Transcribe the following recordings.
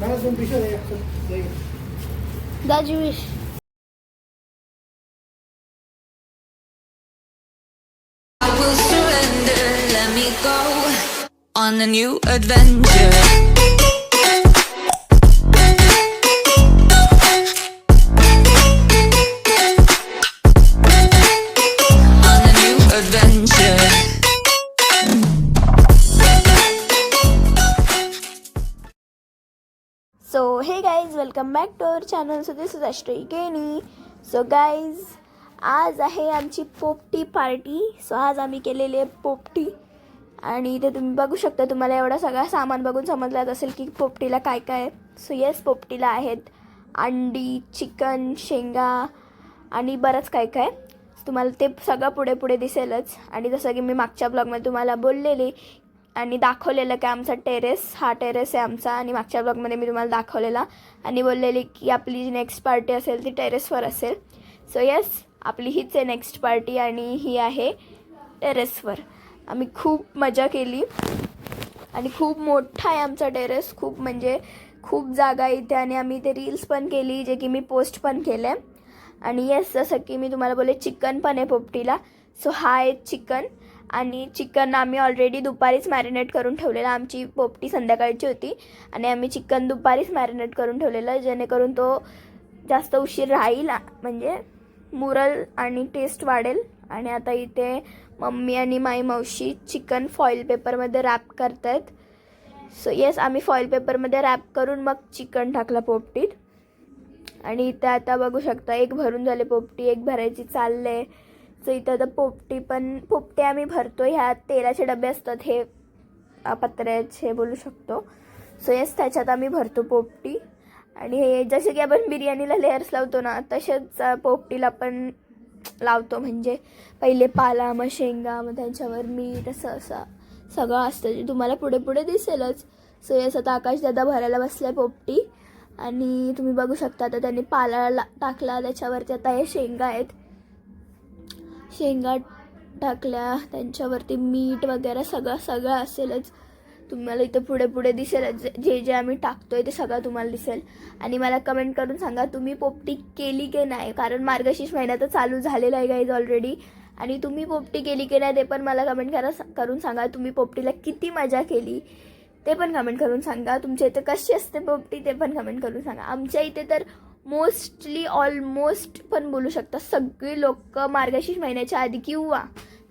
Bana zombi şöyle yaptım. That's Jewish. I will surrender, let me go on a new adventure. So hey guys welcome back to our channel so this is अष्टई गेनी so guys आज आहे आमची पोपटी party so आज आम्ही केलेली आहे पोपटी. आणि इथे तुम्ही बघू शकता तुम्हाला एवढा सगळा सामान बघून समजलाच असेल की पोपटीला काय काय सो येस पोपटीला आहेत अंडी चिकन शेंगा आणि बरंच काय काय. तुम्हाला ते सगळं पुढे पुढे दिसेलच. आणि जसं की मी मागच्या ब्लॉगमध्ये तुम्हाला बोललेले आणि दाखवलेलं की आमचा टेरेस हा टेरेस आहे आमचा आणि मागच्या ब्लॉगमध्ये मी तुम्हाला दाखवलेला. आणि बोललेली की आपली जी नेक्स्ट पार्टी असेल ती टेरेसवर असेल. सो येस आपली हीच आहे नेक्स्ट पार्टी आणि ही आहे टेरेसवर आम्ही खूप मजा केली. आणि खूप मोठा आहे आमचा टेरेस खूप म्हणजे खूप जागा इथे आणि आम्ही ते रील्स पण केली जे की मी पोस्ट पण केले. आणि येस जसं की मी तुम्हाला बोलले चिकन पण आहे पोपटीला. सो हा आहे चिकन आणि चिकन आम्ही ऑलरेडी दुपारीच मॅरिनेट करून ठेवलेलं. आमची पोपटी संध्याकाळची होती. आणि आम्ही चिकन दुपारीच मॅरिनेट करून ठेवलेलं जेणेकरून तो जास्त उशीर राहील म्हणजे मुरल आणि टेस्ट वाढेल. आणि आता इथे मम्मी आणि माई मावशी चिकन फॉईल पेपरमध्ये रॅप करत आहेत सो येस आम्ही फॉईल पेपरमध्ये रॅप करून मग चिकन टाकलं पोपटीत. आणि इथे आता बघू शकता एक भरून झाले पोपटी एक भरायची चालले सो इथं. आता पोपटी पण पोपटे आम्ही भरतो ह्या तेलाचे डबे असतात हे पत्र्याचे बोलू शकतो. सो येस त्याच्यात आम्ही भरतो पोपटी. आणि हे जसे की आपण बिर्याणीला लेअर्स लावतो ना तसेच पोपटीला पण लावतो. म्हणजे पहिले पाला मग शेंगा मग त्यांच्यावर मीठ असं असं सगळं असतं. जे तुम्हाला पुढे पुढे दिसेलच. सो येस आता आकाश दादा भरायला बसलाय पोपटी. आणि तुम्ही बघू शकता आता त्यांनी पाला ला- टाकला. त्याच्यावरती आता हे शेंगा आहेत. शेंगा टाकल्या त्यांच्यावरती मीठ वगैरे सगळं सगळं असेलच. तुम्हाला इथं पुढे पुढे दिसेल. जे जे आम्ही टाकतोय ते सगळं तुम्हाला दिसेल. आणि मला कमेंट करून सांगा तुम्ही पोपटी केली की नाही? कारण मार्गशीर्ष महिना तर चालू झालेला आहे गाईज ऑलरेडी आणि तुम्ही पोपटी केली की नाही ते पण मला कमेंट करा करून सांगा तुम्ही पोपटीला किती मजा केली? ते पण कमेंट करून सांगा. तुमच्या इथे कशी असते पोपटी ते पण कमेंट करून सांगा. आमच्या इथे तर मोस्टली ऑलमोस्ट पण बोलू शकता सगळी लोक मार्गशीर्ष महिन्याच्या आधी किंवा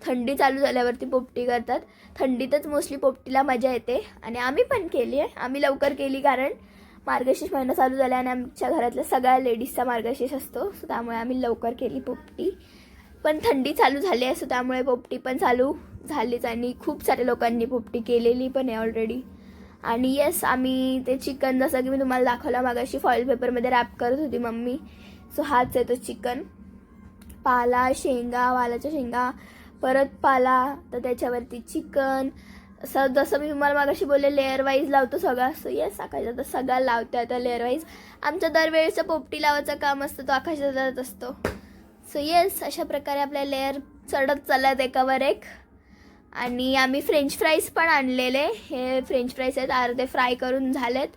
थंडी चालू झाल्यावरती पोपटी करतात. थंडीतच मोस्टली पोपटीला मजा येते आणि आम्ही पण केली आहे. आम्ही लवकर केली कारण मार्गशीर्ष महिना चालू झाला आणि आमच्या घरातल्या सगळ्या लेडीजचा मार्गशीर्ष असतो. सो त्यामुळे आम्ही लवकर केली पोपटी. पण थंडी चालू झाली आहे सो त्यामुळे पोपटी पण चालू झालीच आणि खूप साऱ्या लोकांनी पोपटी केलेली पण आहे ऑलरेडी आणि येस आम्ही ते चिकन जसं की मी तुम्हाला दाखवलं मागाशी फॉईल पेपरमध्ये रॅप करत होती मम्मी. सो हाच आहे तो चिकन पाला शेंगा वालाच्या शेंगा परत पाला तर त्याच्यावरती चिकन असं जसं मी तुम्हाला मागाशी बोलले लेअर वाईज लावतो सगळा. सो येस आकाशात तर सगळा लावते आता लेअर वाईज आमचं दरवेळेचं पोपटी लावायचं काम असतं तो आकाशात असतो. सो येस अशा प्रकारे आपल्या लेअर चढत चालत एकावर एक. आणि आम्ही फ्रेंच फ्राईज पण आणलेले. हे फ्रेंच फ्राईज आहेत. अर्धे फ्राय करून झालेत.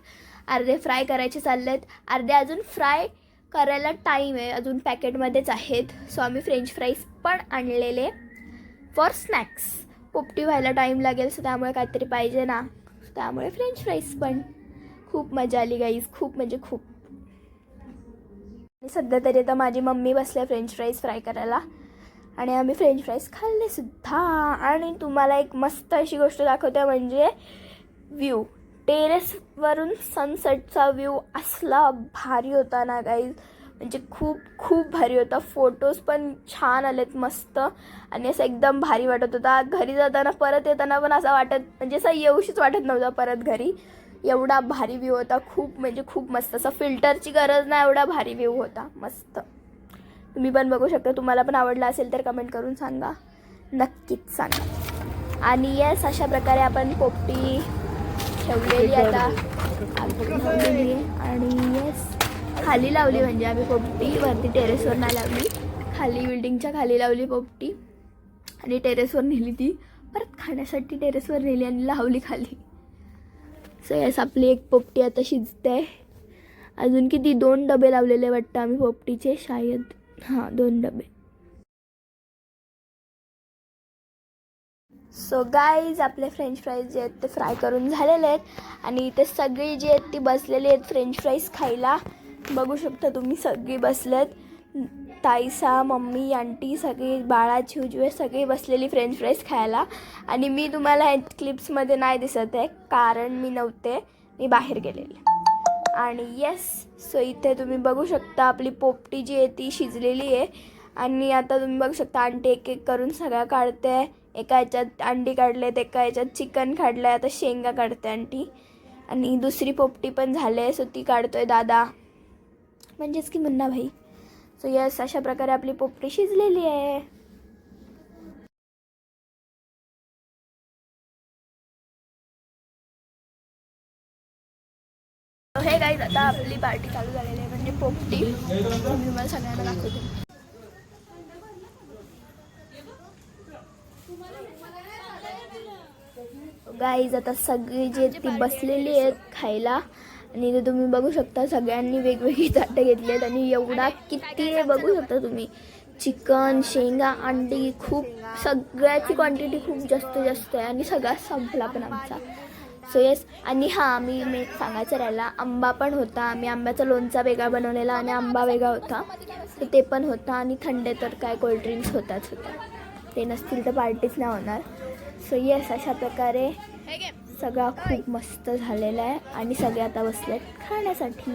अर्धे फ्राय करायचे चाललेत. अर्धे अजून फ्राय करायला टाईम आहे. अजून पॅकेटमध्येच आहेत. सो आम्ही फ्रेंच फ्राईज पण आणलेले फॉर स्नॅक्स पोपटी व्हायला टाईम लागेल सो त्यामुळे काहीतरी पाहिजे ना. त्यामुळे फ्रेंच फ्राईज पण. खूप मजा आली गाईज खूप म्हणजे खूप. सध्या तरी आता माझी मम्मी बसल्या फ्रेंच फ्राईज फ्राय करायला. आणि आम्ही फ्रेंच फ्राईज खाल्ले सुद्धा. आणि तुम्हाला एक मस्त अशी गोष्ट दाखवते म्हणजे व्ह्यू टेरेसवरून सनसेटचा व्ह्यू असला भारी होता ना गाईज म्हणजे खूप खूप भारी होता. फोटोज पण छान आलेत मस्त. आणि असं एकदम भारी वाटत होता. घरी जाताना परत येताना पण असं वाटत म्हणजे असं येऊशीच वाटत नव्हता परत घरी. एवढा भारी व्ह्यू होता. खूप म्हणजे खूप मस्त. असं फिल्टरची गरज नाही एवढा भारी व्ह्यू होता. मस्त. तुम्ही पण बघू शकता. तुम्हाला पण आवडला असेल तर कमेंट करून सांगा. नक्कीच सांगा. आणि येस अशा प्रकारे आपण पोपटी ठेवलेली आता. ठेवलेली आहे. आणि येस खाली लावली म्हणजे आम्ही पोपटी. वरती टेरेसवर नाही लावली. खाली बिल्डिंगच्या खाली लावली पोपटी. आणि टेरेसवर नेली ती. परत खाण्यासाठी टेरेसवर नेली आणि लावली खाली. सो यस आपली एक पोपटी आता शिजते. अजून किती? दोन डबे लावलेले वाटतं आम्ही पोपटीचे. शायद हां दोन डबे. सो गाईज आपले फ्रेंच फ्राईज जे आहेत ते फ्राय करून झालेले आहेत. आणि इथे सगळी जी आहेत ती बसलेली आहेत फ्रेंच फ्राईज खायला. बघू शकता तुम्ही सगळी बसलेत. ताईसा मम्मी आंटी सगळी बाळा उजवे सगळी बसलेली फ्रेंच फ्राईज खायला. आणि मी तुम्हाला क्लिप्समध्ये नाही दिसत आहे कारण मी नव्हते मी बाहेर गेलेले. आणि येस सो इथे तुम्ही बघू शकता आपली पोपटी जी आहे ती शिजलेली आहे. आणि आता तुम्ही बघू शकता आंटी एक एक करून सगळ्या काढते. एका ह्याच्यात अंडी काढलेत एका ह्याच्यात चिकन काढलं आहे आता शेंगा काढते आंटी आणि दुसरी पोपटी पण झाली आहे सो ती काढतोय दादा. म्हणजेच की मुन्ना भाई सो यस अशा प्रकारे आपली पोपटी शिजलेली आहे. हे गाईज आता आपली पार्टी चालू झालेली आहे म्हणजे पोपटी. मी मला सगळ्यांना दाखवते. गाईज आता सगळी जे ती बसलेली आहेत खायला आणि इथे तुम्ही बघू शकता सगळ्यांनी वेगवेगळी ताटं घेतली आहेत आणि एवढा किती आहे बघू शकता तुम्ही. चिकन शेंगा अंडी खूप सगळ्याची क्वांटिटी खूप जास्त जास्त आहे आणि सगळा संपला पण आमचा. सो येस आणि हां मी मी सांगायचं राहिला आंबा पण होता. आम्ही आंब्याचा लोणचा वेगळा बनवलेला आणि आंबा वेगळा होता. तर ते पण होता आणि थंडे तर काय कोल्ड्रिंक्स होताच होता. ते नसतील तर पार्टीच नाही होणार. सो येस अशा प्रकारे सगळा खूप मस्त झालेला आहे. आणि सगळे आता बसले आहेत खाण्यासाठी.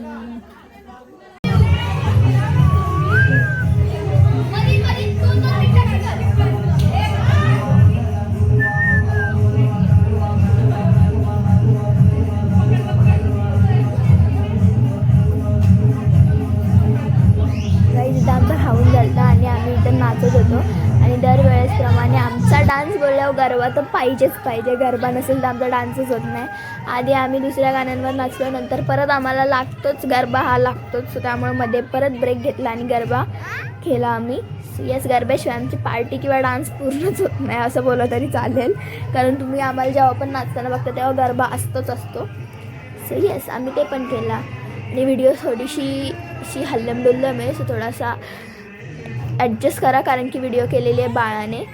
डान्स बोलल्यावर गरबा तर पाहिजेच पाहिजे. गरबा नसेल तर आमचा डान्सच होत नाही. आधी आम्ही दुसऱ्या गाण्यांवर नाचलो नंतर परत आम्हाला लागतोच गरबा हा लागतोच. सो त्यामुळे मध्ये परत ब्रेक घेतला आणि गरबा केला आम्ही. येस गरब्याशिवाय आमची पार्टी किंवा डान्स पूर्णच होत नाही असं बोललं तरी चालेल. कारण तुम्ही आम्हाला जेव्हा पण नाचताना बघता तेव्हा गरबा असतोच असतो. सो येस आम्ही ते पण केला. आणि व्हिडिओ थोडीशी अशी हल्लम आहे सो थोडासा ॲडजस्ट करा कारण की व्हिडिओ केलेली आहे बाळाने.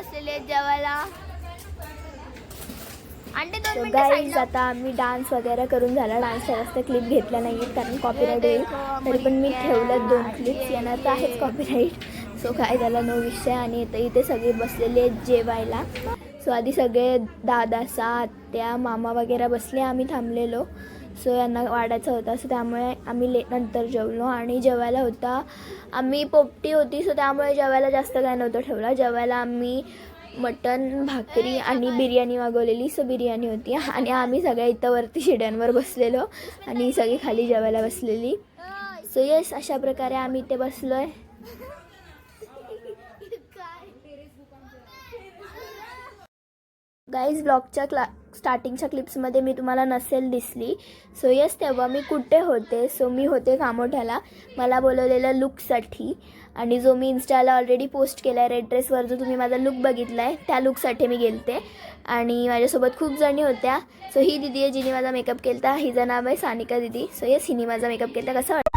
बसलेली जेवायला. दोन मिनिटं ला. आता आम्ही डान्स वगैरे करून झाला. डान्सच्या जास्त क्लिप घेतल्या नाही कारण कॉपीराईट येईल. तरी पण मी ठेवलं दोन क्लिप्स येणार तर आहेच कॉपीराईट सो काय त्याला नो विषय आणि इथं इथे सगळे बसलेले आहेत जेवायला. सो आधी सगळे दादा सा आत्या मामा वगैरे बसले. आम्ही थांबलेलो. सो यांना वाढायचं होतं सो त्यामुळे आम्ही ले नंतर जेवलो आणि जेवायला होता. आम्ही पोपटी होती सो त्यामुळे जेवायला जास्त काय नव्हतं ठेवलं. जेवायला आम्ही मटन भाकरी आणि बिर्याणी मागवलेली सो बिर्याणी होती. आणि आम्ही सगळ्या इथं वरती शिड्यांवर बसलेलो आणि सगळी खाली जेवायला बसलेली. सो येस अशा प्रकारे आम्ही इथे बसलो आहे गाईज ब्लॉगच्या क्ला स्टार्टिंगच्या क्लिप्समध्ये मी तुम्हाला नसेल दिसली. सो येस तेव्हा मी कुठे होते? सो मी होते कामोठ्याला. मला बोलवलेलं लुकसाठी आणि जो मी इन्स्टाला ऑलरेडी पोस्ट केला आहे रेड ड्रेसवर जो तुम्ही माझा लुक बघितला आहे त्या लुकसाठी मी गेलते. आणि माझ्यासोबत खूप जणी होत्या. सो ही दिदी आहे जिने माझा मेकअप केला हिचं नाव आहे सानिका दिदी. सो येस हिने माझा मेकअप केला कसं वाटतं